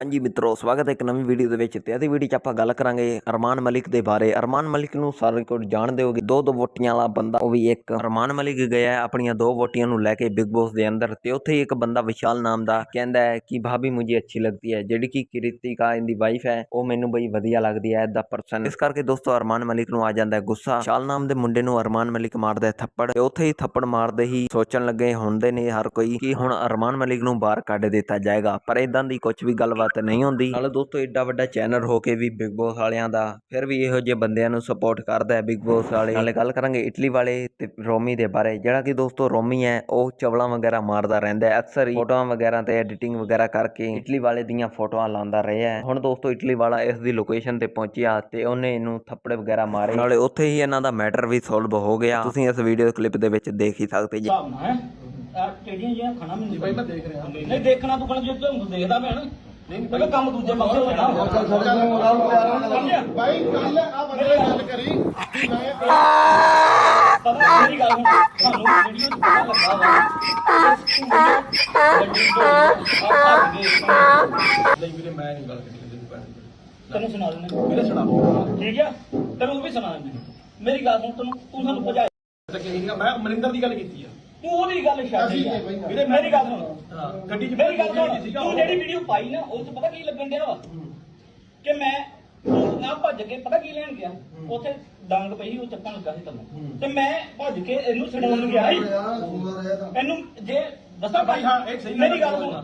ਹਾਂਜੀ ਮਿੱਤਰੋ, ਸਵਾਗਤ ਹੈ ਇੱਕ ਨਵੀਂ ਵੀਡੀਓ ਦੇ ਵਿੱਚ ਤੇ ਇਹਦੀ ਵੀਡੀਓ 'ਚ ਆਪਾਂ ਗੱਲ ਕਰਾਂਗੇ ਅਰਮਾਨ ਮਲਿਕ ਦੇ ਬਾਰੇ। ਅਰਮਾਨ ਮਲਿਕ ਨੂੰ ਸਾਰੇ ਕੋਲ ਜਾਣਦੇ ਹੋਗੇ ਦੋ ਦੋ ਵੋਟੀਆਂ ਵਾਲਾ ਬੰਦਾ, ਉਹ ਵੀ ਇੱਕ ਅਰਮਾਨ ਮਲਿਕ ਗਿਆ ਆਪਣੀਆਂ ਦੋ ਵੋਟੀਆਂ ਨੂੰ ਲੈ ਕੇ ਬਿਗ ਬੌਸ ਦੇ ਅੰਦਰ ਤੇ ਉੱਥੇ ਇੱਕ ਬੰਦਾ ਵਿਸ਼ਾਲ ਨਾਮ ਦਾ ਕਹਿੰਦਾ ਹੈ ਕਿ ਭਾਬੀ ਮੁਝੇ ਅੱਛੀ ਲੱਗਦੀ ਹੈ, ਜਿਹੜੀ ਕਿ ਕ੍ਰਿਤਿਕਾ ਇਹਦੀ ਵਾਈਫ ਹੈ, ਉਹ ਮੈਨੂੰ ਬਈ ਵਧੀਆ ਲੱਗਦੀ ਹੈ ਐਦਾ ਪਰਸਨ ਇਸ ਕਰਕੇ ਦੋਸਤੋ ਅਰਮਾਨ ਮਲਿਕ ਨੂੰ ਆ ਜਾਂਦਾ ਹੈ ਗੁੱਸਾ। ਵਿਸ਼ਾਲ ਨਾਮ ਦੇ ਮੁੰਡੇ ਨੂੰ ਅਰਮਾਨ ਮਲਿਕ ਮਾਰਦਾ ਹੈ ਥੱਪੜ ਤੇ ਉੱਥੇ ਹੀ ਥੱਪੜ ਮਾਰਦੇ ਹੀ ਸੋਚਣ ਲੱਗੇ, ਹੁੰਦੇ ਨੇ ਹਰ ਕੋਈ, ਕਿ ਹੁਣ ਅਰਮਾਨ ਮਲਿਕ ਨੂੰ ਬਾਹਰ ਕੱਢ ਦਿੱਤਾ ਜਾਏਗਾ। ਪਰ ਇਦਾਂ ਦੀ ਕੁਝ ਵੀ ਗੱਲਬਾਤ ਨਹੀਂ ਹੁੰਦੀ। ਨਾਲੇ ਦੋਸਤੋ ਏਡਾ ਵੱਡਾ ਚੈਨਲ ਹੋ ਕੇ ਵੀ ਬਿਗ ਬੌਸ ਵਾਲਿਆਂ ਦਾ ਫਿਰ ਵੀ ਇਹੋ ਜਿਹੇ ਬੰਦਿਆਂ ਨੂੰ ਸਪੋਰਟ ਕਰਦਾ ਹੈ ਬਿਗ ਬੌਸ ਵਾਲੇ। ਨਾਲੇ ਗੱਲ ਕਰਾਂਗੇ ਇਟਲੀ ਵਾਲੇ ਤੇ ਰੋਮੀ ਦੇ ਬਾਰੇ। ਜਿਹੜਾ ਕਿ ਦੋਸਤੋ ਰੋਮੀ ਹੈ ਉਹ ਚਵਲਾਂ ਵਗੈਰਾ ਮਾਰਦਾ ਰਹਿੰਦਾ ਹੈ। ਅਕਸਰ ਹੀ ਫੋਟੋਆਂ ਵਗੈਰਾ ਤੇ ਐਡੀਟਿੰਗ ਵਗੈਰਾ ਕਰਕੇ ਇਟਲੀ ਵਾਲੇ ਦੀਆਂ ਫੋਟੋਆਂ ਲਾਉਂਦਾ ਰਿਹਾ ਹੈ। ਹੁਣ ਦੋਸਤੋ ਇਟਲੀ ਵਾਲਾ ਇਸ ਦੀ ਲੋਕੇਸ਼ਨ ਤੇ ਪਹੁੰਚਿਆ ਤੇ ਉਹਨੇ ਇਹਨੂੰ ਥੱਪੜੇ ਵਗੈਰਾ ਮਾਰੇ। ਨਾਲੇ ਉੱਥੇ ਹੀ ਇਹਨਾਂ ਦਾ ਮੈਟਰ ਵੀ ਸੋਲਵ ਹੋ ਗਿਆ। ਤੁਸੀਂ ਇਸ ਵੀਡੀਓ ਕਲਿੱਪ ਦੇ ਵਿੱਚ ਦੇਖ ਹੀ ਸਕਦੇ ਜੀ। ਹਿਸਾਬ ਨਾਲ ਹੈ। ਆ ਟੇਡੀਆਂ ਜਿਹੀਆਂ ਖਾਣਾ ਮੈਨੂੰ ਭਾਈ ਮੈਂ ਦੇਖ ਰਿਹਾ। ਨਹੀਂ ਦੇਖਣਾ ਤੂੰ ਕਹਿੰਦਾ ਜੇ ਤੂੰ ਦੇਖਦਾ ਮੈਂ ਨਾ। ਨਹੀਂ ਪਹਿਲਾਂ ਕੰਮ ਦੂਜੇ ਪਾਸੇ ਹੋ ਜਾਣਾ ਸਮਝਿਆ? ਭਾਈ ਕੱਲ ਆ ਬੰਦੇ ਨਾਲ ਗੱਲ ਕਰੀ। ਕਿ ਮੈਂ ਪਤਾ ਮੇਰੀ ਗੱਲ ਹੁਣ ਤੁਹਾਨੂੰ ਵੀਡੀਓ 'ਚ ਪਤਾ ਲੱਗਾ ਵਾ ਨਹੀਂ ਵੀਰੇ ਮੈਂ ਨਹੀਂ ਗੱਲ ਕੀਤੀ ਕਿਸੇ ਦੀ ਭੈਣ ਦੀ। ਤੈਨੂੰ ਸੁਣਾ ਦਿੰਦੇ ਵੀਰੇ ਸੁਣਾਓ ਠੀਕ ਆ? ਤੈਨੂੰ ਉਹ ਵੀ ਸੁਣਾ ਦਿੰਦੇ ਮੇਰੀ ਗੱਲ ਸੁਣ ਤੈਨੂੰ ਤੂੰ ਸਾਨੂੰ ਕਹੀਗਾ ਮੈਂ ਮਨਿੰਦਰ ਦੀ ਗੱਲ ਕੀਤੀ ਆ। ਤੂੰ ਉਹਦੀ ਗੱਲ ਛੱਡ ਅਸੀਂ? ਵੀਰੇ ਮੇਰੀ ਗੱਲ ਸੁਣ। ਗੱਡੀ 'ਚ ਮੇਰੀ ਗੱਲ ਸੁਣ। ਤੂੰ। ਜਿਹੜੀ ਵੀਡੀਓ ਪਾਈ ਨਾ ਉਹ 'ਚ ਪਤਾ ਕੀ ਲੱਗਣ ਡਿਆ ਵਾ? ਕਿ ਮੈਂ ਤੂੰ ਨਾ ਭੱਜ ਕੇ ਪਤਾ ਕੀ ਲੈਣ ਗਿਆ? ਉੱਥੇ ਡਾਂਗ ਪਈ ਸੀ ਉਹ ਚੱਕਣ ਲੱਗਾ ਸੀ ਤੈਨੂੰ। ਤੇ ਮੈਂ ਭੱਜ ਕੇ ਇਹਨੂੰ ਛਡਾਉਣ ਗਿਆ ਸੀ। ਇਹਨੂੰ ਜੇ ਦੱਸਾਂ ਭਾਈ ਹਾਂ, ਇਹ ਸਹੀ ਮੇਰੀ ਗੱਲ ਸੁਣ।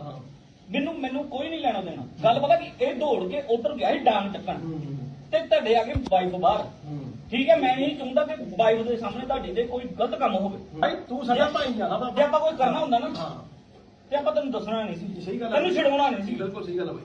ਮੈਨੂੰ ਮੈਨੂੰ ਕੋਈ ਨਹੀਂ ਲੈਣਾ ਦੇਣਾ। ਗੱਲ ਪਤਾ ਕੀ ਇਹ ਦੌੜ ਕੇ ਉਧਰ ਗਿਆ ਸੀ ਡਾਂਗ ਚੱਕਣ। ਤੇ ਤੁਹਾਡੇ ਆ ਕੇ ਵਾਈਫ ਬਾਹਰ। ਠੀਕ ਹੈ ਮੈਂ ਨਹੀਂ ਚਾਹੁੰਦਾ ਕਿ ਵਾਈਫ ਦੇ ਸਾਹਮਣੇ ਤੁਹਾਡੇ ਦੇ ਕੋਈ ਗਲਤ ਕੰਮ ਹੋਵੇ। ਭਾਈ ਤੂੰ ਸਾਡਾ ਭਾਈ ਆ ਨਾ ਜੇ ਆਪਾਂ ਕੋਈ ਕਰਨਾ ਹੁੰਦਾ ਨਾ ਹਾਂ। ਤੇ ਆਪਾਂ ਤੈਨੂੰ ਦੱਸਣਾ ਨਹੀਂ ਸੀ। ਸਹੀ ਗੱਲ ਆ। ਤੈਨੂੰ ਛਡਾਉਣਾ ਨਹੀਂ ਸੀ। ਬਿਲਕੁਲ ਸਹੀ ਗੱਲ ਆ ਭਾਈ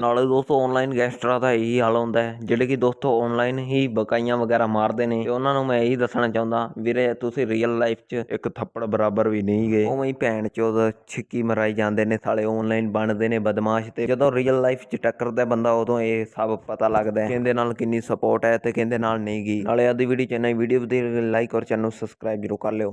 ਨਾਲੇ ਦੋਸਤੋ ਆਨਲਾਈਨ ਗੈਂਗਸਟਰਾਂ ਦਾ ਇਹੀ ਹਾਲ ਹੁੰਦਾ ਹੈ ਜਿਹੜੇ ਕਿ ਦੋਸਤੋ ਆਨਲਾਈਨ ਹੀ ਬਕਾਈਆਂ ਵਗੈਰਾ ਮਾਰਦੇ ਨੇ। ਤੇ ਉਹਨਾਂ ਨੂੰ ਮੈਂ ਇਹੀ ਦੱਸਣਾ ਚਾਹੁੰਦਾ ਵੀਰੇ ਤੁਸੀਂ ਰੀਅਲ ਲਾਈਫ 'ਚ ਇੱਕ ਥੱਪੜ ਬਰਾਬਰ ਵੀ ਨਹੀਂ ਗਏ ਉਵੇਂ ਹੀ ਭੈਣ ਚੋਦ ਛਿੱਕੀ ਮਰਾਈ ਜਾਂਦੇ ਨੇ ਸਾਲੇ ਆਨਲਾਈਨ ਬਣਦੇ ਨੇ ਬਦਮਾਸ਼ ਤੇ। ਜਦੋਂ ਰੀਅਲ ਲਾਈਫ 'ਚ ਟੱਕਰਦਾ ਬੰਦਾ ਉਦੋਂ ਇਹ ਸਭ ਪਤਾ ਲੱਗਦਾ ਹੈ। ਕਹਿੰਦੇ ਨਾਲ ਕਿੰਨੀ ਸਪੋਰਟ ਹੈ ਤੇ ਕਹਿੰਦੇ ਨਾਲ ਨਹੀਂ ਗਈ ਨਾਲੇ ਆਦੀ ਵੀਡੀਓ ਚ ਨਹੀਂ ਵੀਡੀਓ ਦੀ ਲਾਈਕ ਔਰ ਚੈਨਲ ਨੂੰ ਸਬਸਕ੍ਰਾਈਬ ਜ਼ਰੂਰ ਕਰ ਲਿਓ।